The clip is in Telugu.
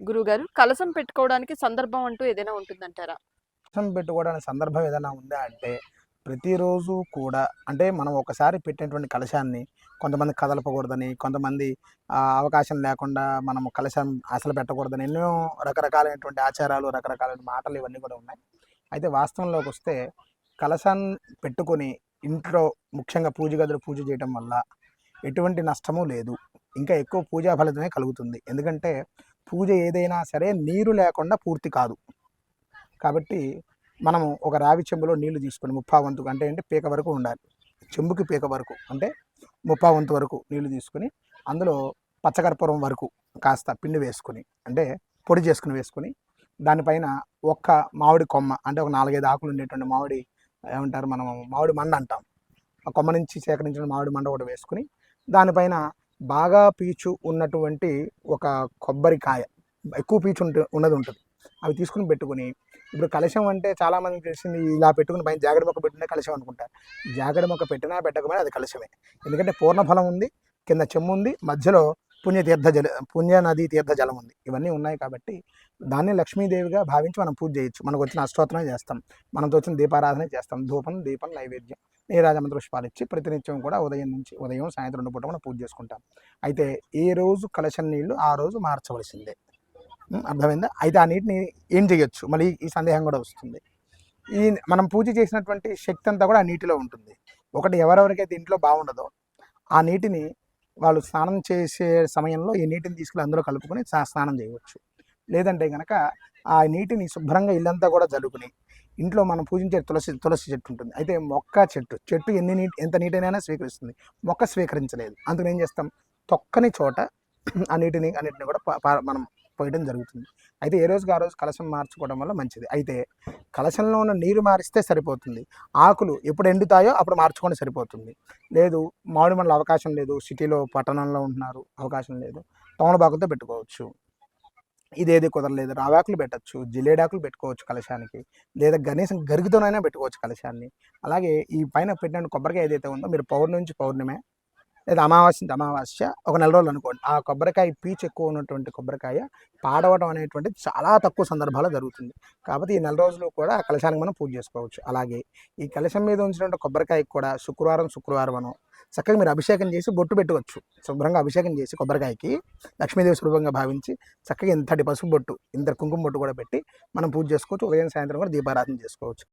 గురుగారు కలసం పెట్టుకోవడానికి సందర్భం అంటూ ఏదైనా ఉంటుందంటారా? కలశం పెట్టుకోవడానికి సందర్భం ఏదైనా ఉందా అంటే ప్రతిరోజు కూడా అంటే మనం ఒకసారి పెట్టినటువంటి కలశాన్ని కొంతమంది కదలపకూడదని కొంతమంది అవకాశం లేకుండా మనము కలశం అసలు పెట్టకూడదని ఎన్నో రకరకాలైనటువంటి ఆచారాలు రకరకాలైన మాటలు ఇవన్నీ కూడా ఉన్నాయి. అయితే వాస్తవంలోకి వస్తే కలశాన్ని పెట్టుకొని ఇంట్లో ముఖ్యంగా పూజ గదులు పూజ చేయడం వల్ల ఎటువంటి నష్టము లేదు. ఇంకా ఎక్కువ పూజా ఫలితమే కలుగుతుంది. ఎందుకంటే పూజ ఏదైనా సరే నీరు లేకుండా పూర్తి కాదు. కాబట్టి మనము ఒక రావి చెంబులో నీళ్ళు తీసుకొని ముప్పా వంతు అంటే అంటే పీక వరకు ఉండాలి. చెంబుకి పీక వరకు అంటే ముప్పా వంతు వరకు నీళ్ళు తీసుకొని అందులో పచ్చకర్పూరం వరకు కాస్త పిండి వేసుకొని అంటే పొడి చేసుకుని వేసుకొని దానిపైన ఒక్క మామిడి కొమ్మ అంటే ఒక నాలుగైదు ఆకులు ఉండేటువంటి మామిడి ఏమంటారు మనం మామిడి మండ అంటాం. ఆ కొమ్మ నుంచి సేకరించిన మామిడి మండ కూడా వేసుకుని దానిపైన బాగా పీచు ఉన్నటువంటి ఒక కొబ్బరికాయ. ఎక్కువ పీచు ఉంట ఉన్నది ఉంటుంది. అవి తీసుకుని పెట్టుకుని ఇప్పుడు కలశం అంటే చాలామందికి తెలిసింది ఇలా పెట్టుకుని పైన జాగడ మొక్క పెట్టినా కలశం అనుకుంటారు జాగడ మొక్క పెట్టినా పెట్టకపోయినా అది కలశమే ఎందుకంటే పూర్ణఫలం ఉంది కింద చెమ్ము ఉంది మధ్యలో పుణ్యతీర్థ జల పుణ్య నదీ తీర్థ జలం ఉంది. ఇవన్నీ ఉన్నాయి కాబట్టి దాన్ని లక్ష్మీదేవిగా భావించి మనం పూజ చేయొచ్చు. మనకు వచ్చిన అష్టోత్తరం చేస్తాం. మనతో వచ్చిన దీపారాధన చేస్తాం. ధూపం దీపం నైవేద్యం నీరాజమంత్ర పుష్పాలు ఇచ్చి ప్రతినిత్యం కూడా ఉదయం నుంచి ఉదయం సాయంత్రం రెండు పూట మనం పూజ చేసుకుంటాం. అయితే ఏ రోజు కలశం నీళ్ళు ఆ రోజు మార్చవలసిందే. అర్థమైందా? అయితే ఆ నీటిని ఏం చేయొచ్చు? మళ్ళీ ఈ సందేహం కూడా వస్తుంది. ఈ మనం పూజ చేసినటువంటి శక్తి అంతా కూడా ఆ నీటిలో ఉంటుంది. ఒకటి ఎవరెవరికైతే ఇంట్లో బాగుండదో ఆ నీటిని వాళ్ళు స్నానం చేసే సమయంలో ఈ నీటిని తీసుకుని అందులో కలుపుకొని స్నానం చేయవచ్చు. లేదంటే కనుక ఆ నీటిని శుభ్రంగా ఇల్లంతా కూడా జల్లుకుని ఇంట్లో మనం పూజించే తులసి తులసి చెట్టు ఉంటుంది. అయితే మొక్క చెట్టు చెట్టు ఎన్ని నీటి ఎంత నీటినైనా స్వీకరిస్తుంది. మొక్క స్వీకరించలేదు. అందుకని ఏం చేస్తాం? తొక్కని చోట ఆ నీటిని అన్నిటిని కూడా మనం పోయడం జరుగుతుంది. అయితే ఏ రోజుకి ఆ రోజు కలశం మార్చుకోవడం వల్ల మంచిది. అయితే కలశంలో ఉన్న నీరు మారిస్తే సరిపోతుంది. ఆకులు ఎప్పుడు ఎండుతాయో అప్పుడు మార్చుకొని సరిపోతుంది. లేదు మామిడి మండల అవకాశం లేదు. సిటీలో పట్టణంలో ఉంటున్నారు అవకాశం లేదు. తమలపాకులతో పెట్టుకోవచ్చు. ఇదేది కుదరలేదు. రావాకులు పెట్టచ్చు. జిలేడాకులు పెట్టుకోవచ్చు కలశానికి. లేదా కనీసం గరిగితోనైనా పెట్టుకోవచ్చు కలశాన్ని. అలాగే ఈ పైన పెట్టిన కొబ్బరికాయ ఏదైతే ఉందో మీరు పౌర్ణమి నుంచి పౌర్ణమే లేదా అమావాస్య అమావాస్య ఒక నెల రోజులు అనుకోండి. ఆ కొబ్బరికాయ పీచు ఎక్కువ ఉన్నటువంటి కొబ్బరికాయ పాడవడం అనేటువంటిది చాలా తక్కువ సందర్భాల్లో జరుగుతుంది. కాబట్టి ఈ నెల రోజులు కూడా ఆ కలశానికి మనం పూజ చేసుకోవచ్చు. అలాగే ఈ కలశం మీద ఉంచినటువంటి కొబ్బరికాయ కూడా శుక్రవారం శుక్రవారం అను చక్కగా మీరు అభిషేకం చేసి బొట్టు పెట్టుకోవచ్చు శుభ్రంగా అభిషేకం చేసి కొబ్బరికాయకి లక్ష్మీదేవి స్వరూపంగా భావించి చక్కగా ఇంతటి పసుపు బొట్టు ఇంత కుంకుమ బొట్టు కూడా పెట్టి మనం పూజ చేసుకోవచ్చు. ఉదయం సాయంత్రం కూడా దీపారాధన చేసుకోవచ్చు.